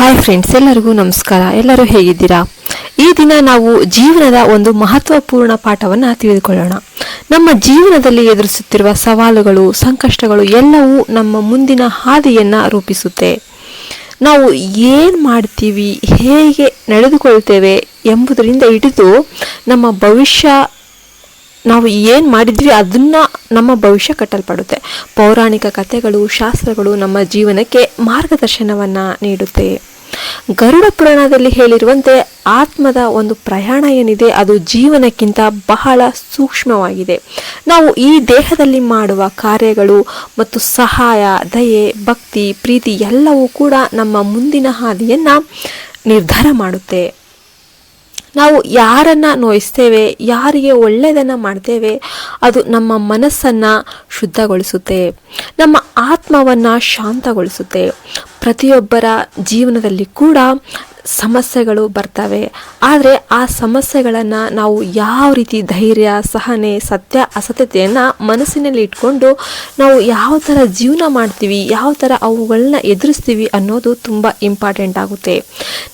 Hi friends ಎಲ್ಲರಿಗೂ ನಮಸ್ಕಾರ. ಎಲ್ಲರೂ ಹೇಗಿದ್ದೀರಾ? ಈ ದಿನ ನಾವು ಜೀವನದ ಒಂದು ಮಹತ್ವಪೂರ್ಣ ಪಾಠವನ್ನು ತಿಳಿದುಕೊಳ್ಳೋಣ. ನಮ್ಮ ಜೀವನದಲ್ಲಿ ಎದುರಿಸುತ್ತಿರುವ ಸವಾಲುಗಳು, ಸಂಕಷ್ಟಗಳು ಎಲ್ಲವೂ ನಮ್ಮ ಮುಂದಿನ ಹಾದಿಯನ್ನು ರೂಪಿಸುತ್ತೆ. ನಾವು ಏನು ಮಾಡ್ತೀವಿ, ಹೇಗೆ ನಡೆದುಕೊಳ್ತೇವೆ ಎಂಬುದರಿಂದ ಹಿಡಿದು ನಮ್ಮ ಭವಿಷ್ಯ, ನಾವು ಏನು ಮಾಡಿದ್ವಿ ಅದನ್ನ ನಮ್ಮ ಭವಿಷ್ಯ ಕಟ್ಟಲ್ಪಡುತ್ತೆ. ಪೌರಾಣಿಕ ಕಥೆಗಳು, ಶಾಸ್ತ್ರಗಳು ನಮ್ಮ ಜೀವನಕ್ಕೆ ಮಾರ್ಗದರ್ಶನವನ್ನ ನೀಡುತ್ತೆ. ಗರುಡ ಪುರಾಣದಲ್ಲಿ ಹೇಳಿರುವಂತೆ ಆತ್ಮದ ಒಂದು ಪ್ರಯಾಣ ಏನಿದೆ, ಅದು ಜೀವನಕ್ಕಿಂತ ಬಹಳ ಸೂಕ್ಷ್ಮವಾಗಿದೆ. ನಾವು ಈ ದೇಹದಲ್ಲಿ ಮಾಡುವ ಕಾರ್ಯಗಳು ಮತ್ತು ಸಹಾಯ, ದಯೆ, ಭಕ್ತಿ, ಪ್ರೀತಿ ಎಲ್ಲವೂ ಕೂಡ ನಮ್ಮ ಮುಂದಿನ ಹಾದಿಯನ್ನ ನಿರ್ಧಾರ ಮಾಡುತ್ತೆ. ನಾವು ಯಾರನ್ನ ನೋಯಿಸ್ತೇವೆ, ಯಾರಿಗೆ ಒಳ್ಳೆಯದನ್ನು ಮಾಡ್ತೇವೆ, ಅದು ನಮ್ಮ ಮನಸ್ಸನ್ನು ಶುದ್ಧಗೊಳಿಸುತ್ತೆ. ನಮ್ಮ ಆತ್ಮವನ್ನು ಶಾಂತಗೊಳಿಸುತ್ತೆ. ಪ್ರತಿಯೊಬ್ಬರ ಜೀವನದಲ್ಲಿ ಕೂಡ ಸಮಸ್ಯೆಗಳು ಬರ್ತವೆ. ಆದರೆ ಆ ಸಮಸ್ಯೆಗಳನ್ನು ನಾವು ಯಾವ ರೀತಿ ಧೈರ್ಯ, ಸಹನೆ, ಸತ್ಯ, ಅಸತ್ಯತೆಯನ್ನು ಮನಸ್ಸಿನಲ್ಲಿ ಇಟ್ಕೊಂಡು ನಾವು ಯಾವ ಥರ ಜೀವನ ಮಾಡ್ತೀವಿ, ಯಾವ ಥರ ಅವುಗಳನ್ನ ಎದುರಿಸ್ತೀವಿ ಅನ್ನೋದು ತುಂಬ ಇಂಪಾರ್ಟೆಂಟ್ ಆಗುತ್ತೆ.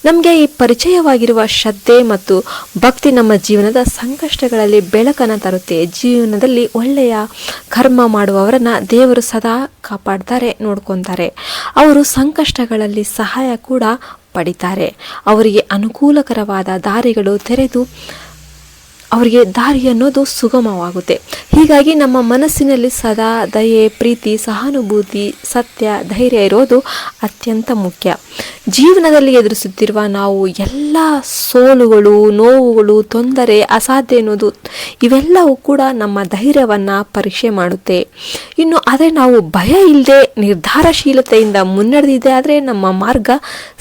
ನಮಗೆ ಈ ಪರಿಚಯವಾಗಿರುವ ಶ್ರದ್ಧೆ ಮತ್ತು ಭಕ್ತಿ ನಮ್ಮ ಜೀವನದ ಸಂಕಷ್ಟಗಳಲ್ಲಿ ಬೆಳಕನ್ನು ತರುತ್ತೆ. ಜೀವನದಲ್ಲಿ ಒಳ್ಳೆಯ ಕರ್ಮ ಮಾಡುವವರನ್ನು ದೇವರು ಸದಾ ಕಾಪಾಡ್ತಾರೆ, ನೋಡ್ಕೊತಾರೆ. ಅವರು ಸಂಕಷ್ಟಗಳಲ್ಲಿ ಸಹಾಯ ಕೂಡ ಪಡಿತಾರೆ. ಅವರಿಗೆ ಅನುಕೂಲಕರವಾದ ದಾರಿಗಳು ತೆರೆದು ಅವರಿಗೆ ದಾರಿ ಅನ್ನೋದು ಸುಗಮವಾಗುತ್ತೆ. ಹೀಗಾಗಿ ನಮ್ಮ ಮನಸ್ಸಿನಲ್ಲಿ ಸದಾ ದಯೆ, ಪ್ರೀತಿ, ಸಹಾನುಭೂತಿ, ಸತ್ಯ, ಧೈರ್ಯ ಇರೋದು ಅತ್ಯಂತ ಮುಖ್ಯ. ಜೀವನದಲ್ಲಿ ಎದುರಿಸುತ್ತಿರುವ ನಾವು ಎಲ್ಲ ಸೋಲುಗಳು, ನೋವುಗಳು, ತೊಂದರೆ, ಅಸಾಧ್ಯ ಅನ್ನೋದು ಇವೆಲ್ಲವೂ ಕೂಡ ನಮ್ಮ ಧೈರ್ಯವನ್ನು ಪರೀಕ್ಷೆ ಮಾಡುತ್ತೆ. ಇನ್ನು ಅದೇ ನಾವು ಭಯ ಇಲ್ಲದೆ ನಿರ್ಧಾರಶೀಲತೆಯಿಂದ ಮುನ್ನಡೆದಿದೆ ಆದರೆ ನಮ್ಮ ಮಾರ್ಗ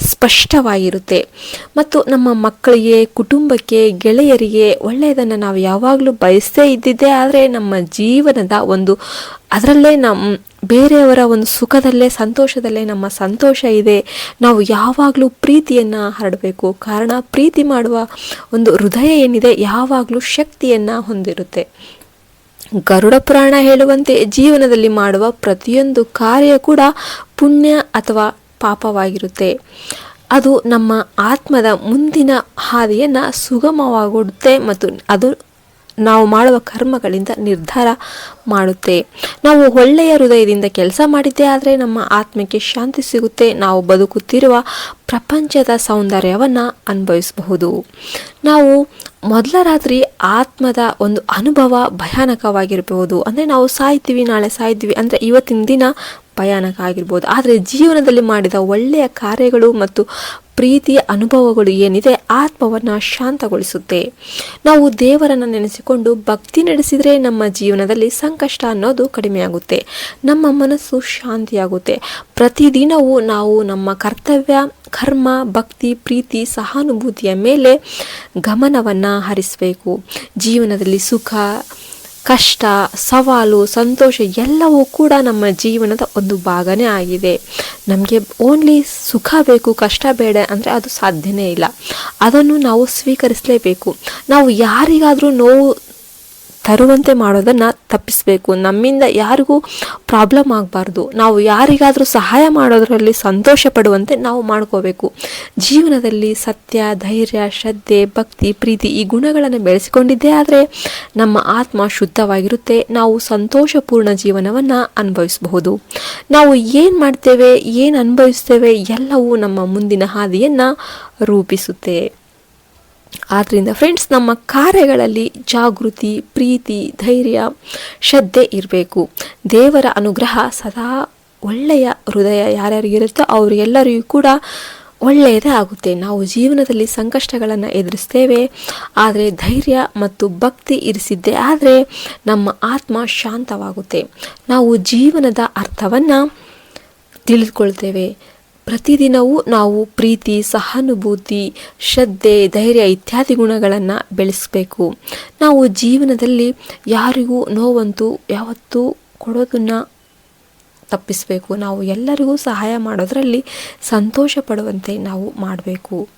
ಸ್ಪಷ್ಟವಾಗಿರುತ್ತೆ. ಮತ್ತು ನಮ್ಮ ಮಕ್ಕಳಿಗೆ, ಕುಟುಂಬಕ್ಕೆ, ಗೆಳೆಯರಿಗೆ ಒಳ್ಳೆಯದನ್ನು ನಾವು ಯಾವಾಗಲೂ ಬಯಸದೇ ಇದ್ದಿದ್ದೇ ಆದರೆ ನಮ್ಮ ಜೀವನದ ಒಂದು ಅದರಲ್ಲೇ ನಮ್ಮ ಬೇರೆಯವರ ಒಂದು ಸುಖದಲ್ಲೇ, ಸಂತೋಷದಲ್ಲೇ ನಮ್ಮ ಸಂತೋಷ ಇದೆ. ನಾವು ಯಾವಾಗಲೂ ಪ್ರೀತಿಯನ್ನು ಹರಡಬೇಕು. ಕಾರಣ ಪ್ರೀತಿ ಮಾಡುವ ಒಂದು ಹೃದಯ ಏನಿದೆ ಯಾವಾಗಲೂ ಶಕ್ತಿಯನ್ನು ಹೊಂದಿರುತ್ತೆ. ಗರುಡ ಪುರಾಣ ಹೇಳುವಂತೆ ಜೀವನದಲ್ಲಿ ಮಾಡುವ ಪ್ರತಿಯೊಂದು ಕಾರ್ಯ ಕೂಡ ಪುಣ್ಯ ಅಥವಾ ಪಾಪವಾಗಿರುತ್ತೆ. ಅದು ನಮ್ಮ ಆತ್ಮದ ಮುಂದಿನ ಹಾದಿಯನ್ನು ಸುಗಮವಾಗುತ್ತೆ ಮತ್ತು ಅದು ನಾವು ಮಾಡುವ ಕರ್ಮಗಳಿಂದ ನಿರ್ಧಾರ ಮಾಡುತ್ತೆ. ನಾವು ಒಳ್ಳೆಯ ಹೃದಯದಿಂದ ಕೆಲಸ ಮಾಡಿದ್ದೇ ಆದರೆ ನಮ್ಮ ಆತ್ಮಕ್ಕೆ ಶಾಂತಿ ಸಿಗುತ್ತೆ. ನಾವು ಬದುಕುತ್ತಿರುವ ಪ್ರಪಂಚದ ಸೌಂದರ್ಯವನ್ನು ಅನುಭವಿಸಬಹುದು. ನಾವು ಮೊದಲ ರಾತ್ರಿ ಆತ್ಮದ ಒಂದು ಅನುಭವ ಭಯಾನಕವಾಗಿರಬಹುದು. ಅಂದರೆ ನಾವು ಸಾಯ್ತೀವಿ, ನಾಳೆ ಸಾಯ್ತೀವಿ, ಅಂದರೆ ಇವತ್ತಿನ ದಿನ ಭಯಾನಕ ಆಗಿರ್ಬೋದು ಆದರೆ ಜೀವನದಲ್ಲಿ ಮಾಡಿದ ಒಳ್ಳೆಯ ಕಾರ್ಯಗಳು ಮತ್ತು ಪ್ರೀತಿಯ ಅನುಭವಗಳು ಏನಿದೆ, ಆತ್ಮವನ್ನು ಶಾಂತಗೊಳಿಸುತ್ತೆ. ನಾವು ದೇವರನ್ನು ನೆನೆಸಿಕೊಂಡು ಭಕ್ತಿ ನಡೆಸಿದರೆ ನಮ್ಮ ಜೀವನದಲ್ಲಿ ಸಂಕಷ್ಟ ಅನ್ನೋದು ಕಡಿಮೆಯಾಗುತ್ತೆ. ನಮ್ಮ ಮನಸ್ಸು ಶಾಂತಿಯಾಗುತ್ತೆ. ಪ್ರತಿದಿನವೂ ನಾವು ನಮ್ಮ ಕರ್ತವ್ಯ, ಕರ್ಮ, ಭಕ್ತಿ, ಪ್ರೀತಿ, ಸಹಾನುಭೂತಿಯ ಮೇಲೆ ಗಮನವನ್ನು ಹರಿಸಬೇಕು. ಜೀವನದಲ್ಲಿ ಸುಖ ಕಷ್ಟ, ಸವಾಲು, ಸಂತೋಷ ಎಲ್ಲವೂ ಕೂಡ ನಮ್ಮ ಜೀವನದ ಒಂದು ಭಾಗನೇ ಆಗಿದೆ. ನಮಗೆ ಓನ್ಲಿ ಸುಖ ಬೇಕು, ಕಷ್ಟ ಬೇಡ ಅಂದರೆ ಅದು ಸಾಧ್ಯನೇ ಇಲ್ಲ. ಅದನ್ನು ನಾವು ಸ್ವೀಕರಿಸಲೇಬೇಕು. ನಾವು ಯಾರಿಗಾದರೂ ನೋವು ತರುವಂತೆ ಮಾಡೋದನ್ನು ತಪ್ಪಿಸಬೇಕು. ನಮ್ಮಿಂದ ಯಾರಿಗೂ ಪ್ರಾಬ್ಲಮ್ ಆಗಬಾರ್ದು. ನಾವು ಯಾರಿಗಾದರೂ ಸಹಾಯ ಮಾಡೋದರಲ್ಲಿ ಸಂತೋಷ ಪಡುವಂತೆ ನಾವು ಮಾಡ್ಕೋಬೇಕು. ಜೀವನದಲ್ಲಿ ಸತ್ಯ, ಧೈರ್ಯ, ಶ್ರದ್ಧೆ, ಭಕ್ತಿ, ಪ್ರೀತಿ ಈ ಗುಣಗಳನ್ನು ಬೆಳೆಸಿಕೊಂಡಿದ್ದೇ ಆದರೆ ನಮ್ಮ ಆತ್ಮ ಶುದ್ಧವಾಗಿರುತ್ತೆ. ನಾವು ಸಂತೋಷಪೂರ್ಣ ಜೀವನವನ್ನು ಅನುಭವಿಸಬಹುದು. ನಾವು ಏನು ಮಾಡ್ತೇವೆ, ಏನು ಅನುಭವಿಸ್ತೇವೆ ಎಲ್ಲವೂ ನಮ್ಮ ಮುಂದಿನ ಹಾದಿಯನ್ನು ರೂಪಿಸುತ್ತೆ. ಆದ್ದರಿಂದ ಫ್ರೆಂಡ್ಸ್ ನಮ್ಮ ಕಾರ್ಯಗಳಲ್ಲಿ ಜಾಗೃತಿ, ಪ್ರೀತಿ, ಧೈರ್ಯ, ಶ್ರದ್ಧೆ ಇರಬೇಕು. ದೇವರ ಅನುಗ್ರಹ ಸದಾ ಒಳ್ಳೆಯ ಹೃದಯ ಯಾರ್ಯಾರಿಗಿರುತ್ತೋ ಅವರಿಗೆಲ್ಲರಿಗೂ ಕೂಡ ಒಳ್ಳೆಯದೇ ಆಗುತ್ತೆ. ನಾವು ಜೀವನದಲ್ಲಿ ಸಂಕಷ್ಟಗಳನ್ನು ಎದುರಿಸ್ತೇವೆ, ಆದರೆ ಧೈರ್ಯ ಮತ್ತು ಭಕ್ತಿ ಇರಿಸಿದ್ದೇ ಆದರೆ ನಮ್ಮ ಆತ್ಮ ಶಾಂತವಾಗುತ್ತೆ. ನಾವು ಜೀವನದ ಅರ್ಥವನ್ನು ತಿಳಿದುಕೊಳ್ತೇವೆ. ಪ್ರತಿದಿನವೂ ನಾವು ಪ್ರೀತಿ, ಸಹಾನುಭೂತಿ, ಶ್ರದ್ಧೆ, ಧೈರ್ಯ ಇತ್ಯಾದಿ ಗುಣಗಳನ್ನು ಬೆಳೆಸಬೇಕು. ನಾವು ಜೀವನದಲ್ಲಿ ಯಾರಿಗೂ ನೋವಂತೂ ಯಾವತ್ತೂ ಕೊಡೋದನ್ನು ತಪ್ಪಿಸಬೇಕು. ನಾವು ಎಲ್ಲರಿಗೂ ಸಹಾಯ ಮಾಡೋದರಲ್ಲಿ ಸಂತೋಷ ಪಡುವಂತೆ ನಾವು ಮಾಡಬೇಕು.